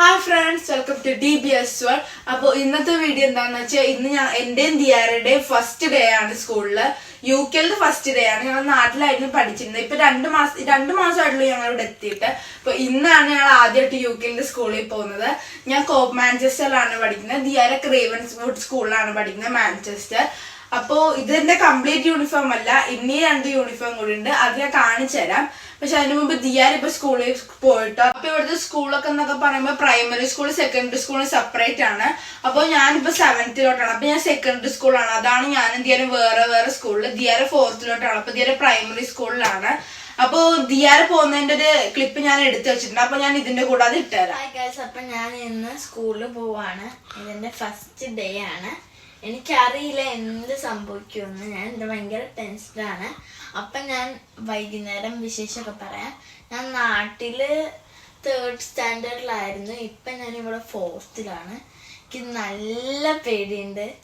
Hi friends welcome to D B S one അപ്പോൾ ഇന്നത്തെ video എന്താന്ന് വെച്ചാൽ ഇന്ന് ഞാൻ എന്റെയും ദിയാരുടെയും ഫസ്റ്റ് ഡേ ആണ് സ്കൂളിൽ യു കെയിലെ ഫസ്റ്റ് ഡേ ആണ്. ഞങ്ങൾ നാട്ടിലായിരുന്നു പഠിച്ചിരുന്നത്. ഇപ്പൊ രണ്ട് മാസം രണ്ട് മാസമായിട്ടുള്ളൂ ഞങ്ങൾ ഇവിടെ എത്തിയിട്ട്. അപ്പൊ ഇന്നാണ് ഞങ്ങൾ ആദ്യമായിട്ട് യു കെയിലെ സ്കൂളിൽ പോകുന്നത്. ഞാൻ കോപ്പ് മാഞ്ചസ്റ്ററിലാണ് പഠിക്കുന്നത്. ദിയാര ക്രേവൻസ് വുഡ് സ്കൂളിലാണ് പഠിക്കുന്നത് മാഞ്ചസ്റ്റർ. അപ്പോ ഇതെന്റെ കംപ്ലീറ്റ് യൂണിഫോം അല്ല ഇനി രണ്ട് യൂണിഫോം കൂടി ഉണ്ട്. അത് ഞാൻ കാണിച്ചു തരാം പക്ഷെ അതിന് മുമ്പ് ദിയാൻ ഇപ്പൊ സ്കൂളിൽ പോയിട്ട്. അപ്പൊ ഇവിടുത്തെ സ്കൂളൊക്കെ എന്നൊക്കെ പറയുമ്പോൾ primary school secondary school separate ആണ്. അപ്പോൾ ഞാനിപ്പോ സെവൻത്തിലോട്ടാണ് അപ്പൊ ഞാൻ സെക്കൻഡറി സ്കൂളാണ് അതാണ് ഞാൻ ദിയാനും വേറെ വേറെ സ്കൂളിൽ ദിയാര ഫോർത്തിലോട്ടാണ് അപ്പൊ ദിയാര പ്രൈമറി സ്കൂളിലാണ് അപ്പോ ദിയാർ പോകുന്നതിന്റെ ഒരു ക്ലിപ്പ് ഞാൻ എടുത്തു വെച്ചിട്ടുണ്ട്. അപ്പൊ ഞാൻ ഇതിന്റെ കൂടെ അത് ഇട്ടുതരാം അപ്പം ഞാൻ ഇന്ന് സ്കൂളിൽ പോവാണ്. ഇതിന്റെ ഫസ്റ്റ് ഡേ ആണ്. എനിക്കറിയില്ല എന്ത് സംഭവിക്കുമെന്ന്. ഞാൻ ഭയങ്കര ടെൻസ്ഡാണ് അപ്പം ഞാൻ വൈകുന്നേരം വിശേഷമൊക്കെ പറയാം. ഞാൻ നാട്ടിൽ തേർഡ് സ്റ്റാൻഡേർഡിലായിരുന്നു ഇപ്പം ഞാൻ ഇവിടെ ഫോർത്തിലാണ് എനിക്ക് നല്ല പേടിയുണ്ട്.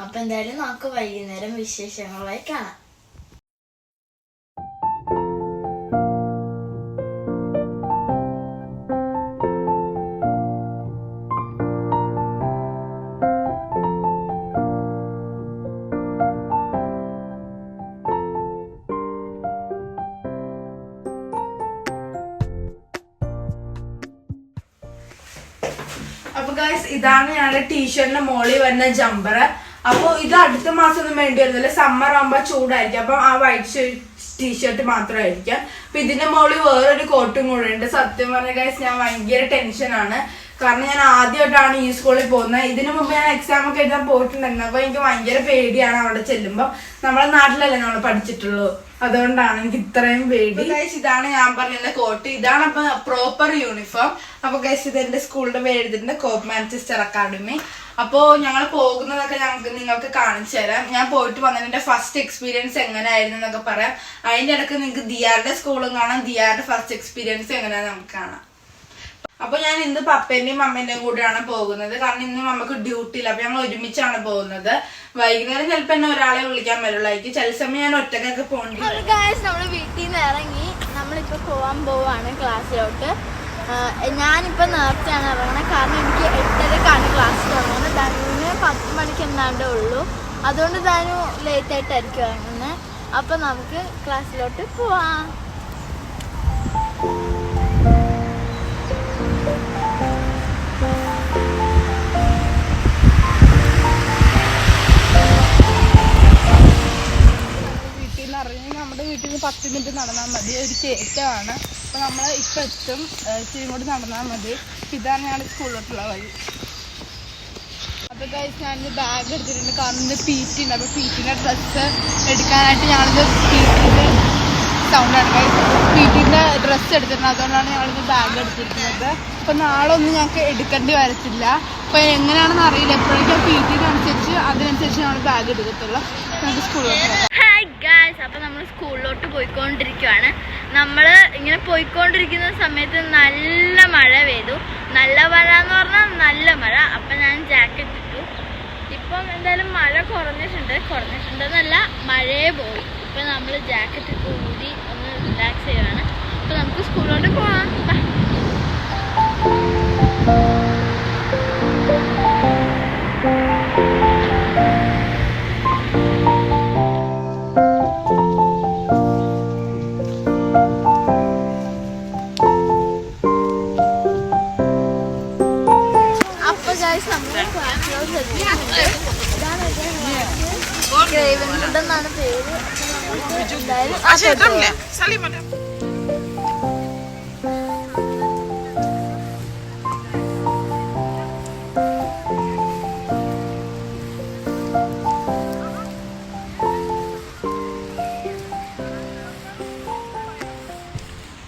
അപ്പം എന്തായാലും നമുക്ക് വൈകുന്നേരം വിശേഷങ്ങളായി കാണാം. ഗൈസ് ഇതാണ് ഞങ്ങളുടെ ടീഷർട്ടിന്റെ മോളിൽ വരുന്ന ജമ്പർ അപ്പൊ ഇത് അടുത്ത മാസം ഒന്നും വേണ്ടി വരുന്നില്ല സമ്മർ ആകുമ്പോ ചൂടായിരിക്കും. അപ്പൊ ആ വൈറ്റ് ടീഷർട്ട് മാത്രമായിരിക്കും. അപ്പൊ ഇതിന്റെ മോളിൽ വേറൊരു കോട്ടും കൂടെ ഉണ്ട്. സത്യം പറഞ്ഞ ഗൈസ് ഞാൻ ഭയങ്കര ടെൻഷനാണ് കാരണം ഞാൻ ആദ്യമായിട്ടാണ് ഈ സ്കൂളിൽ പോകുന്നത്. ഇതിനു മുമ്പ് ഞാൻ എക്സാം ഒക്കെ എഴുതാൻ പോയിട്ടുണ്ടായിരുന്നു. അപ്പൊ എനിക്ക് ഭയങ്കര പേടിയാണ് അവിടെ ചെല്ലുമ്പോൾ നമ്മളെ നാട്ടിലല്ലേ നമ്മൾ പഠിച്ചിട്ടുള്ളൂ. അതുകൊണ്ടാണ് എനിക്ക് ഇത്രയും പേടി. ഗൈസ് ഇതാണ് ഞാൻ പറഞ്ഞ കോട്ട് ഇതാണ് അപ്പൊ പ്രോപ്പർ യൂണിഫോം അപ്പൊ ഗൈസ് ഇത് എന്റെ സ്കൂളിന്റെ പേര്. എഴുതിയിട്ടുണ്ട് കോപ്പ് മാഞ്ചസ്റ്റർ അക്കാഡമി അപ്പോ ഞങ്ങൾ പോകുന്നതൊക്കെ ഞങ്ങൾക്ക് നിങ്ങൾക്ക് കാണിച്ചു തരാം. ഞാൻ പോയിട്ട് വന്നതിന്റെ ഫസ്റ്റ് എക്സ്പീരിയൻസ് എങ്ങനെയായിരുന്നു എന്നൊക്കെ പറയാം. അതിന്റെ ഇടയ്ക്ക് നിങ്ങൾക്ക് ദിയാറുടെ സ്കൂളും കാണാം. ദിയാറുടെ ഫസ്റ്റ് എക്സ്പീരിയൻസ് എങ്ങനെയാണെന്ന് നമുക്ക് കാണാം. അപ്പൊ ഞാൻ ഇന്ന് പപ്പേന്റെയും അമ്മേന്റെയും കൂടെയാണ് പോകുന്നത്. കാരണം ഇന്ന് നമുക്ക് ഡ്യൂട്ടി ഇല്ല. അപ്പൊ ഞങ്ങൾ ഒരുമിച്ചാണ് പോകുന്നത്. വൈകുന്നേരം ചിലപ്പോ എന്നെ ഒരാളെ വിളിക്കാൻ വരുള്ളായിരിക്കും ചില സമയം ഞാൻ ഒറ്റക്കൊക്കെ പോകേണ്ടി നമ്മൾ വീട്ടിൽ നിന്ന് ഇറങ്ങി. നമ്മളിപ്പോ പോവാൻ പോവാണ് ക്ലാസ്സിലോട്ട്. ഞാനിപ്പോ നേരത്തെയാണ് ഇറങ്ങണത് കാരണം എനിക്ക് എട്ടരക്കാണ് ക്ലാസ് തുടങ്ങുന്നത്. ധനുവിന് പത്ത് മണിക്ക് എന്നാണ്ടേ ഉള്ളൂ. അതുകൊണ്ട് ധനു ലേറ്റ് ആയിട്ടായിരിക്കും ഇറങ്ങുന്നത്. അപ്പൊ നമുക്ക് ക്ലാസ്സിലോട്ട് പോവാം. ഒരു കയറ്റമാണ് അപ്പോൾ നമ്മൾ ഇപ്പൊ എത്തും. ഇച്ചിരി കൂടി നടന്നാൽ മതി. ഇതാണ് ഞങ്ങളുടെ സ്കൂളിലോട്ടുള്ള വഴി. അപ്പൊ കഴിച്ച് ഞാനിന്ന് ബാഗ് എടുത്തിട്ടുണ്ട്. കാരണം ഇന്ന് പി ടി ഉണ്ട് അപ്പോൾ പി ടിന്റെ ഡ്രസ്സ് എടുക്കാനായിട്ട് ഞങ്ങളിത് പി ടിന്റെ സൗണ്ടാണ് പി ടിന്റെ ഡ്രസ്സ് എടുത്തിട്ടുണ്ട്. അതുകൊണ്ടാണ് ഞങ്ങളിത് ബാഗ് എടുത്തിരിക്കുന്നത്. അപ്പോൾ നാളെ ഒന്നും ഞങ്ങൾക്ക് എടുക്കേണ്ടി വരത്തില്ല. അപ്പോൾ എങ്ങനെയാണെന്ന് അറിയില്ല. എപ്പോഴേക്കും പി അനുസരിച്ച് അതിനനുസരിച്ച് ഞങ്ങൾ ബാഗ് എടുക്കത്തുള്ളൂ. നമുക്ക് സ്കൂളിലോട്ട് ഹായ് അപ്പോൾ നമ്മൾ സ്കൂളിലോട്ട് പോയിക്കൊണ്ടിരിക്കുകയാണ് നമ്മൾ ഇങ്ങനെ പോയിക്കൊണ്ടിരിക്കുന്ന സമയത്ത് നല്ല മഴ പെയ്തു. നല്ല മഴ എന്ന് പറഞ്ഞാൽ നല്ല മഴ. അപ്പം ഞാൻ ജാക്കറ്റ് ഇട്ടു. ഇപ്പം എന്തായാലും മഴ കുറഞ്ഞിട്ടുണ്ട്. കുറഞ്ഞിട്ടുണ്ടെന്നല്ല മഴയെ പോയി. ഇപ്പം നമ്മൾ ജാക്കറ്റ് ഇട്ട് ഒന്ന് റിലാക്സ് ചെയ്യുകയാണ് അപ്പം നമുക്ക് സ്കൂളിലോട്ട് പോകാം എന്നാണ് പേര് എന്തായാലും പോവാം.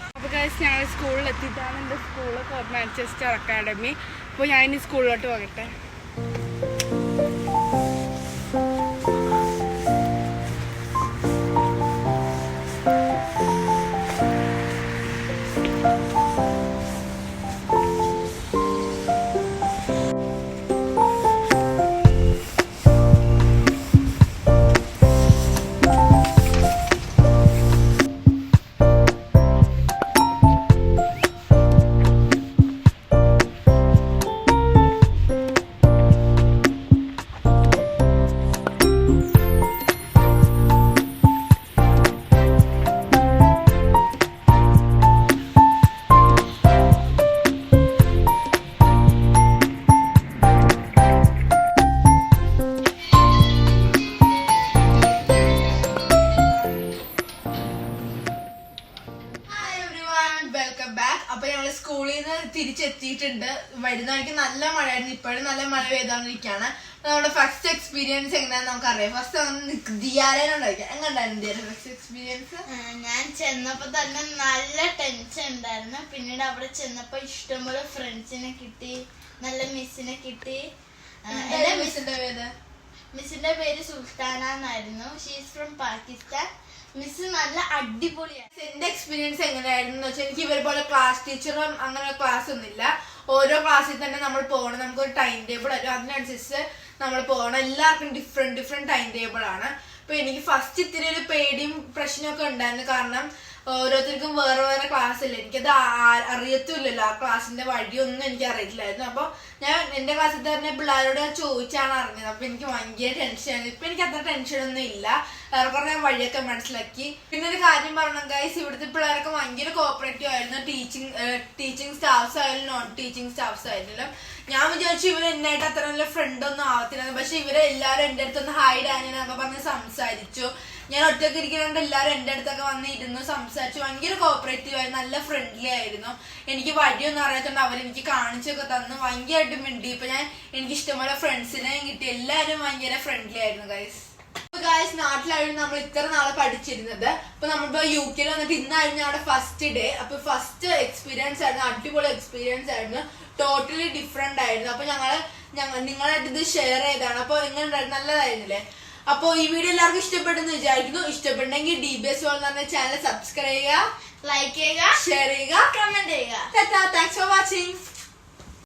അപ്പോൾ ഗൈസ് ഞങ്ങൾ സ്കൂളിൽ എത്തിയിട്ടാണ് എന്റെ സ്കൂൾ മാഞ്ചസ്റ്റർ അക്കാഡമി അപ്പോൾ ഞാൻ ഇനി സ്കൂളിലോട്ട് പോകട്ടെ. എത്തിയിട്ടുണ്ട് വരുന്ന വഴിക്ക് നല്ല മഴയായിരുന്നു. ഇപ്പോഴും നല്ല മഴ പെയ്തോണ്ടിരിക്കുകയാണ്. നമ്മുടെ ഫസ്റ്റ് എക്സ്പീരിയൻസ് എങ്ങനെയാന്ന് നമുക്കറിയാം. ഫസ്റ്റ് ദിയാരനുണ്ടായിരിക്കാം എങ്ങനെയുണ്ടായിരുന്നു ദിയാരെ ഫസ്റ്റ് എക്സ്പീരിയൻസ് ഞാൻ ചെന്നപ്പോ തന്നെ നല്ല ടെൻഷൻ ഉണ്ടായിരുന്നു. പിന്നീട് അവിടെ ചെന്നപ്പോ ഇഷ്ടംപോലെ ഫ്രണ്ട്സിനെ കിട്ടി. നല്ല മിസ്സിനെ കിട്ടി. മിസ്സിന്റെ പേര്? മിസ്സിന്റെ പേര് സുൽത്താന എന്നായിരുന്നു. ഷീസ് ഫ്രം പാകിസ്ഥാൻ മിസ് നല്ല അടിപൊളിയാണ് എന്റെ എക്സ്പീരിയൻസ് എങ്ങനെയായിരുന്നു വെച്ചാൽ എനിക്ക് ഇവരെ പോലെ ക്ലാസ് ടീച്ചറും അങ്ങനെ ക്ലാസ് ഒന്നുമില്ല. ഓരോ ക്ലാസ്സിൽ തന്നെ നമ്മൾ പോകണം നമുക്ക് ഒരു ടൈം ടേബിൾ വരും. അതിനനുസരിച്ച് നമ്മൾ പോകണം എല്ലാവർക്കും ഡിഫറെന്റ് ഡിഫറെന്റ് ടൈം ടേബിൾ ആണ്. അപ്പൊ എനിക്ക് ഫസ്റ്റ് ഇത്തിരി ഒരു പേടിയും പ്രശ്നമൊക്കെ ഉണ്ടായിരുന്നു. കാരണം ഓരോരുത്തർക്കും വേറെ വേറെ ക്ലാസ് ഇല്ല എനിക്കത് അറിയത്തുമില്ലല്ലോ. ആ ക്ലാസ്സിന്റെ വഴിയൊന്നും എനിക്ക് അറിയത്തില്ലായിരുന്നു. അപ്പൊ ഞാൻ എന്റെ ക്ലാസ്സിൽ തന്നെ പിള്ളേരോട് ചോദിച്ചാണ് അറിഞ്ഞത്. അപ്പൊ എനിക്ക് ഭയങ്കര ടെൻഷനായിരുന്നു ഇപ്പൊ എനിക്ക് അത്ര ടെൻഷൻ ഒന്നും ഇല്ല. ഞാൻ വഴിയൊക്കെ മനസ്സിലാക്കി. പിന്നെ ഒരു കാര്യം പറഞ്ഞു ഗൈസ് ഇവിടുത്തെ പിള്ളേരൊക്കെ ഭയങ്കര കോപ്പറേറ്റീവ് ആയിരുന്നു. ടീച്ചിങ് ടീച്ചിങ് സ്റ്റാഫ്സ് ആയാലും നോൺ ടീച്ചിങ് സ്റ്റാഫ്സ് ആയിരുന്നല്ലോ ഞാൻ വിചാരിച്ചു ഇവർ എന്നായിട്ട് അത്ര നല്ല ഫ്രണ്ട് ഒന്നും ആവത്തില്ല പക്ഷെ ഇവരെ എല്ലാവരും എന്റെ അടുത്തൊന്ന് ഹായ് ഡാനിനൊക്കെ പറഞ്ഞ് സംസാരിച്ചു. ഞാൻ ഒറ്റയ്ക്ക് ഇരിക്കുന്നുണ്ട് എല്ലാവരും എന്റെ അടുത്തൊക്കെ വന്ന് ഇരുന്ന് സംസാരിച്ചു. ഭയങ്കര കോപ്പറേറ്റീവ് ആയിരുന്നു നല്ല ഫ്രണ്ട്ലി ആയിരുന്നു. എനിക്ക് വഴിയൊന്നും അറിയാത്തോണ്ട് അവരെനിക്ക് കാണിച്ചൊക്കെ തന്നു. ഭയങ്കരമായിട്ട് മിണ്ടി. ഇപ്പൊ ഞാൻ എനിക്ക് ഇഷ്ടംപോലെ ഫ്രണ്ട്സിനെ കിട്ടി. എല്ലാവരും ഭയങ്കര ഫ്രണ്ട്ലി ആയിരുന്നു ഗൈസ് ഗായ്സ് നാട്ടിലായിരുന്നു നമ്മൾ ഇത്ര നാളെ പഠിച്ചിരുന്നത്. അപ്പൊ നമ്മളിപ്പോ യു കെയിൽ വന്നിട്ട് ഇന്നായിരുന്നു ഞങ്ങളുടെ ഫസ്റ്റ് ഡേ അപ്പൊ ഫസ്റ്റ് എക്സ്പീരിയൻസ് ആയിരുന്നു അടിപൊളി എക്സ്പീരിയൻസ് ആയിരുന്നു. ടോട്ടലി ഡിഫറെന്റ് ആയിരുന്നു. അപ്പൊ ഞങ്ങൾ ഞങ്ങൾ നിങ്ങളായിട്ട് ഇത് ഷെയർ ചെയ്താണ് അപ്പൊ എങ്ങനെ? നല്ലതായിരുന്നില്ലേ? അപ്പൊ ഈ വീഡിയോ എല്ലാവർക്കും ഇഷ്ടപ്പെട്ടെന്ന് വിചാരിക്കുന്നു. ഇഷ്ടപ്പെട്ടെങ്കിൽ ഡി ബി എസ് എന്ന് പറഞ്ഞ ചാനൽ സബ്സ്ക്രൈബ് ചെയ്യുക ലൈക്ക് ചെയ്യുക ഷെയർ ചെയ്യുക കമന്റ് ചെയ്യുക. Thanks for watching